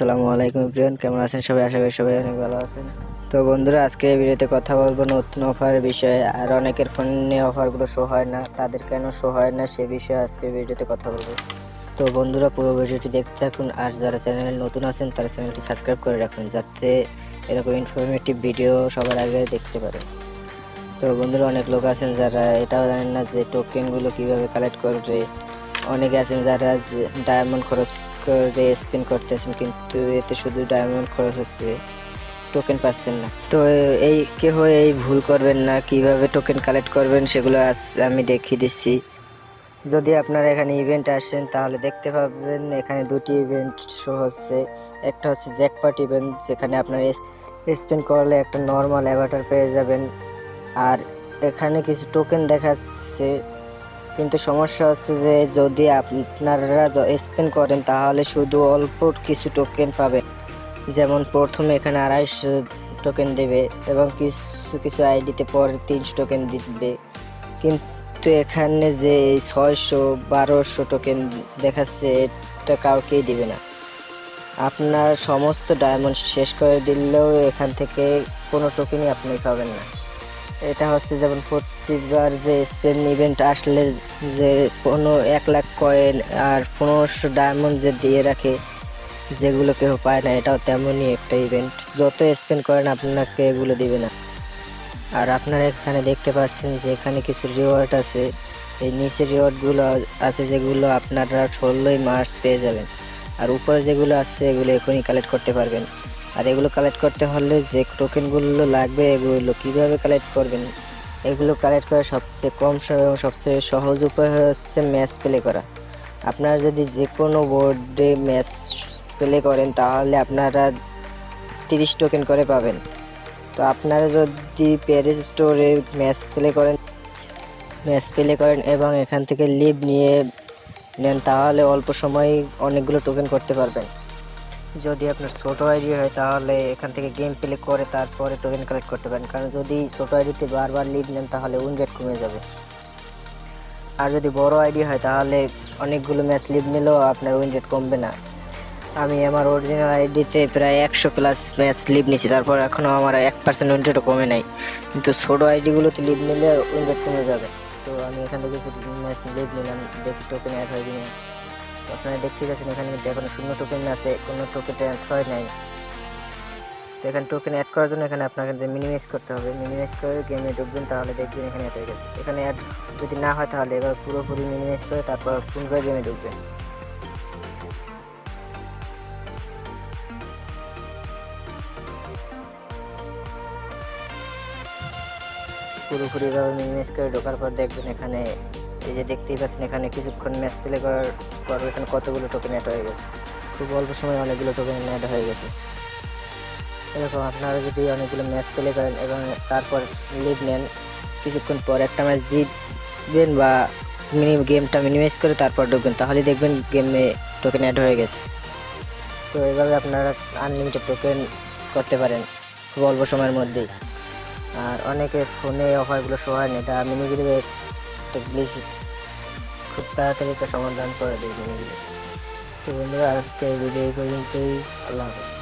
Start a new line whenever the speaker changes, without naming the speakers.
আসসালামু আলাইকুম প্রিয়ন কেমন আছেন সবাই? আশা করি সবাই অনেক ভালো আছেন। তো বন্ধুরা, আজকে এই ভিডিওতে কথা বলব নতুন অফারের বিষয়ে। আর অনেকের ফোনে অফারগুলো শো হয় না, তাদের কেন শো হয় না সে বিষয়ে আজকে ভিডিওতে কথা বলব। তো বন্ধুরা, পুরো ভিডিওটি দেখতে থাকুন। আর যারা চ্যানেলে নতুন আছেন, তারা চ্যানেলটি সাবস্ক্রাইব করে রাখুন, যাতে এরকম ইনফরমেটিভ ভিডিও সবার আগে দেখতে পারে। তো বন্ধুরা, অনেক লোক আছেন যারা এটাও জানেন না যে টোকেনগুলো কীভাবে কালেক্ট করবে। অনেকে আছেন যারা ডায়মন্ড খরচ করে স্পিন করতেছেন, কিন্তু এতে শুধু ডায়মন্ড খরচ হচ্ছে টোকেন পাচ্ছেন না। তো এই কেউ এই ভুল করবেন না, কীভাবে টোকেন কালেক্ট করবেন সেগুলো আজ আমি দেখিয়ে দিচ্ছি। যদি আপনারা এখানে ইভেন্ট আসেন, তাহলে দেখতে পাবেন এখানে দুটি ইভেন্ট শো হচ্ছে। একটা হচ্ছে জ্যাকপট ইভেন্ট যেখানে আপনার স্পিন করলে একটা নর্মাল অ্যাভাটার পেয়ে যাবেন। আর এখানে কিছু টোকেন দেখাচ্ছে কিন্তু সমস্যা হচ্ছে যে যদি আপনারা স্পেন করেন, তাহলে শুধু অল্প কিছু টোকেন পাবেন। যেমন প্রথমে এখানে আড়াইশো টোকেন দেবে এবং কিছু কিছু আইডিতে পরে তিনশো টোকেন দিবে। কিন্তু এখানে যে ছয়শো, বারোশো টোকেন দেখাচ্ছে, এটা কাউকেই দিবে না। আপনার সমস্ত ডায়মন্ড শেষ করে দিলেও এখান থেকে কোনো টোকেনই আপনি পাবেন না। এটা হচ্ছে যেমন প্রতিবার যে স্পেন ইভেন্ট আসলে যে কোনো এক লাখ কয়েন আর পনেরোশো ডায়মন্ড যে দিয়ে রাখে, যেগুলো কেউ পায় না, এটাও তেমনই একটা ইভেন্ট যত স্পেন করেন আপনাকে এগুলো দিবে না। আর আপনারা এখানে দেখতে পাচ্ছেন যে এখানে কিছু রিওয়ার্ড আছে। এই নিচে রিওয়ার্ডগুলো আছে যেগুলো আপনারা ষোলোই মার্চ পেয়ে যাবেন। আর উপরে যেগুলো আছে এগুলো এখনই কালেক্ট করতে পারবেন। আর এগুলো কালেক্ট করতে হলে যে টোকেনগুলো লাগবে, এগুলো কীভাবে কালেক্ট করবেন? এগুলো কালেক্ট করার সবচেয়ে কম সময় এবং সবচেয়ে সহজ উপায় হচ্ছে ম্যাচ প্লে করা। আপনারা যদি যে কোনো বোর্ডে ম্যাচ প্লে করেন, তাহলে আপনারা তিরিশ টোকেন করে পাবেন। তো আপনারা যদি প্যারিস স্টোরে ম্যাচ প্লে করেন ম্যাচ প্লে করেন এবং এখান থেকে লিভ নিয়ে নেন, তাহলে অল্প সময় অনেকগুলো টোকেন করতে পারবেন। যদি আপনার ছোটো আইডি হয়, তাহলে এখান থেকে গেম প্লে করে তারপরে টোকেন কালেক্ট করতে পারেন। কারণ যদি ছোটো আইডিতে বারবার লিড নেন, তাহলে উইন রেট কমে যাবে। আর যদি বড় আইডি হয়, তাহলে অনেকগুলো ম্যাচ লিড নিলেও আপনার উইন রেট কমবে না। আমি আমার অরিজিনাল আইডিতে প্রায় একশো প্লাস ম্যাচ লিভ নিয়েছি, তারপর এখনও আমার এক পার্সেন্ট উইন রেটও কমে নাই। কিন্তু ছোটো আইডিগুলোতে লিভ নিলে উইন রেট কমে যাবে। তো আমি এখান থেকে ম্যাচ লিভ নিলাম, দেখি টোকেন অ্যাড হয় কিনা। আপনারা দেখতে পাচ্ছেন এখানে কিন্তু এখনও শূন্য টোকেন আছে, কোনো টোকেন অ্যাড হয় নাই। তো এখানে টোকেন অ্যাড করার জন্য এখানে আপনাকে মিনিমাইজ করতে হবে। মিনিমাইজ করে গেমে ঢুকবেন, তাহলে দেখবেন এখানে অ্যাড হয়ে গেছে। এখানে অ্যাড যদি না হয় তাহলে এবার পুরোপুরি মিনিমাইজ করে তারপর পুনরায় গেমে ঢুকবেন। পুরোপুরিভাবে মিনিমাইজ করে ঢোকার পর দেখবেন এখানে এই যে দেখতেই পাচ্ছেন, এখানে কিছুক্ষণ ম্যাচ প্লে করার পর এখানে কতগুলো টোকেন অ্যাড হয়ে গেছে। খুব অল্প সময় অনেকগুলো টোকেন অ্যাড হয়ে গেছে। এরকম আপনারা যদি অনেকগুলো ম্যাচ প্লে করেন এবং তারপর লিভ নেন, কিছুক্ষণ পর একটা ম্যাচ জিতবেন বা মিনি গেমটা মিনিমাইজ করে তারপর ঢুকবেন তাহলে দেখবেন গেমে টোকেন অ্যাড হয়ে গেছে। তো এভাবে আপনারা আনলিমিটেড টোকেন করতে পারেন খুব অল্প সময়ের মধ্যেই। আর অনেকে ফোনে অফারগুলো শো হয় না, এটা মিনিগুলো প্লিজ খুব তাড়াতাড়ি একটা সমাধান করে দেবে বন্ধুরা আজকে ভিডিও পর্যন্তই। আল্লাহ হাফেজ।